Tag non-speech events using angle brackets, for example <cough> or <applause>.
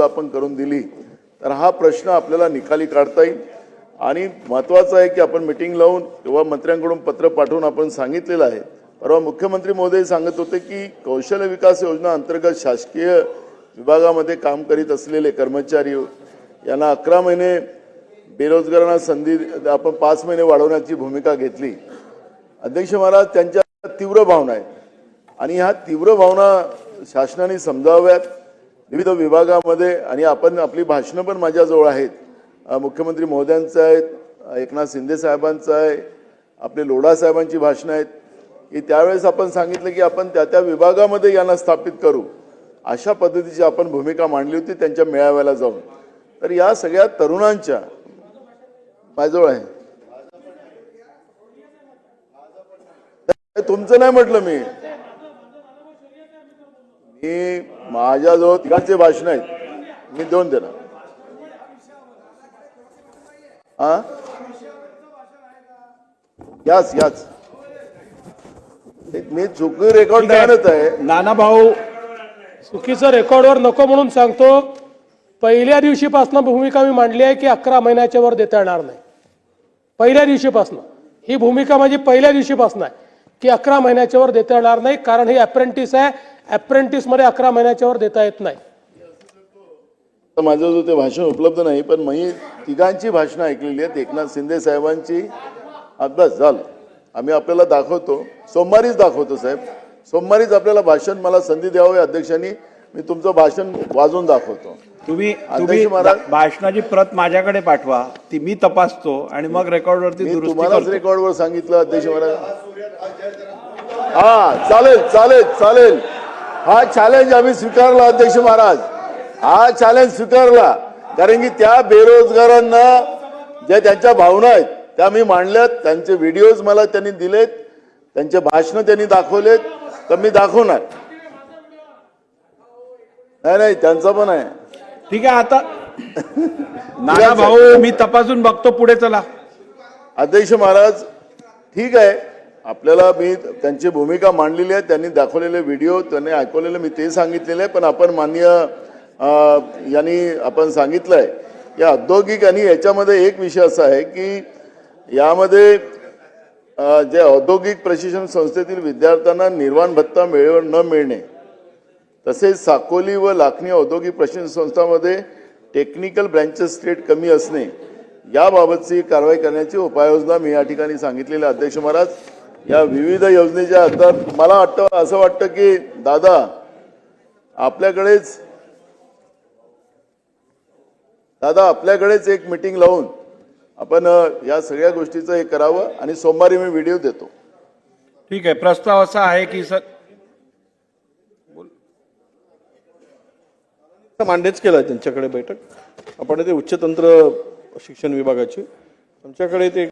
आपण करून दिली तर हा प्रश्न आपल्याला निकाली काढता येईल. आणि महत्त्वाचं आहे की आपण मिटिंग लावून किंवा मंत्र्यांकडून पत्र पाठवून आपण सांगितलेलं आहे. परवा मुख्यमंत्री महोदय सांगत होते की कौशल्य विकास योजना अंतर्गत शासकीय विभागामध्ये काम करीत असलेले कर्मचारी यांना अकरा महिने बेरोजगारांना संधी आपण पाच महिने वाढवण्याची भूमिका घेतली. अध्यक्ष महाराज त्यांच्या तीव्र भावना आहेत. आणि ह्या तीव्र भावना शासनाने समजाव्यात. विविध विभागामध्ये आणि आपण आपली भाषणं पण माझ्याजवळ आहेत. मुख्यमंत्री महोदयांचं आहेत एकनाथ शिंदे साहेबांचं आहे आपले लोढा साहेबांची भाषणं आहेत. की त्यावेळेस आपण सांगितलं की आपण त्या त्या विभागामध्ये यांना स्थापित करू. अशा पद्धतीची आपण भूमिका मांडली होती त्यांच्या मेळाव्याला जाऊन. तर या सगळ्या तरुणांच्या माझ्याजवळ आहे. तुमचं नाही म्हटलं मी. मी माझ्याजवळ तिघांचे भाषण आहेत. मी देऊन देणार. हा याच याच. मी चुकी रेकॉर्ड आणत आहे. नाना भाऊ चुकीचं रेकॉर्डवर नको म्हणून सांगतो पहिल्या दिवशीपासून भूमिका मी मांडली आहे की अकरा महिन्याच्या वर देता येणार नाही. पहिल्या दिवशीपासून. ही भूमिका माझी पहिल्या दिवशीपासून आहे की अकरा महिन्याच्या वर देता येणार नाही कारण ही अप्रेंटिस आहे. अप्रेंटिसमध्ये अकरा महिन्याच्या वर देता येत नाही. तर माझं जो ते भाषण उपलब्ध नाही पण मी तिघांची भाषणं ऐकलेली आहेत. एकनाथ शिंदे साहेबांची अभ्यास झालं. आम्ही आपल्याला दाखवतो. सोमवारीच दाखवतो साहेब. सोमवारीच आपल्याला भाषण मला संधी द्यावी अध्यक्षांनी. मी तुमचं भाषण वाजवून दाखवतो. तुम्ही अध्यक्ष तुम्ही भाषणाची प्रत माझ्याकडे पाठवा. ती मी तपासतो आणि मग रेकॉर्डवरती तुम्हालाच रेकॉर्डवर सांगितलं अध्यक्ष महाराज. हा चालेल चालेल चालेल. हा चॅलेंज आम्ही स्वीकारला अध्यक्ष महाराज. हा चॅलेंज स्वीकारला. कारण की त्या बेरोजगारांना ज्या त्यांच्या भावना आहेत त्या मी मांडल्यात. त्यांचे व्हिडिओज मला त्यांनी दिलेत. त्यांचे भाषण त्यांनी दाखवलेत. तर मी दाखवणार. नाही नाही त्यांचं पण आहे. ठीक आहे आता <laughs> नाना भाऊ मी तपासून बघतो पुढे चला. अध्यक्ष महाराज ठीक आहे. आपल्याला मी त्यांची भूमिका मांडलेली आहे त्यांनी दाखवलेले व्हिडिओ त्यांनी ऐकवलेले मी ते सांगितलेले आहे पण आपण मान्य यांनी आपण सांगितलं आहे या औद्योगिक आणि याच्यामध्ये एक विषय असा आहे की यामध्ये जे औद्योगिक प्रशिक्षण संस्थेतील विद्यार्थ्यांना निर्वाण भत्ता वेळेवर न मिळणे तसेच साकोली व लाखणी औद्योगिक प्रशिक्षण संस्थांमध्ये टेक्निकल ब्रँचेस रेट कमी असणे याबाबतची कारवाई करण्याची उपाययोजना मी या ठिकाणी सांगितलेल्या अध्यक्ष महाराज या विविध योजनेच्या आता मला वाटतं असं वाटतं की दादा आपल्याकडेच दादा आपल्याकडेच एक मिटिंग लावून आपण या सगळ्या गोष्टीचं हे करावं आणि सोमवारी मी व्हिडिओ देतो. ठीक आहे प्रस्ताव असा आहे की सर मांडेच केला त्यांच्याकडे बैठक. आपण ते उच्चतंत्र शिक्षण विभागाची. आमच्याकडे ते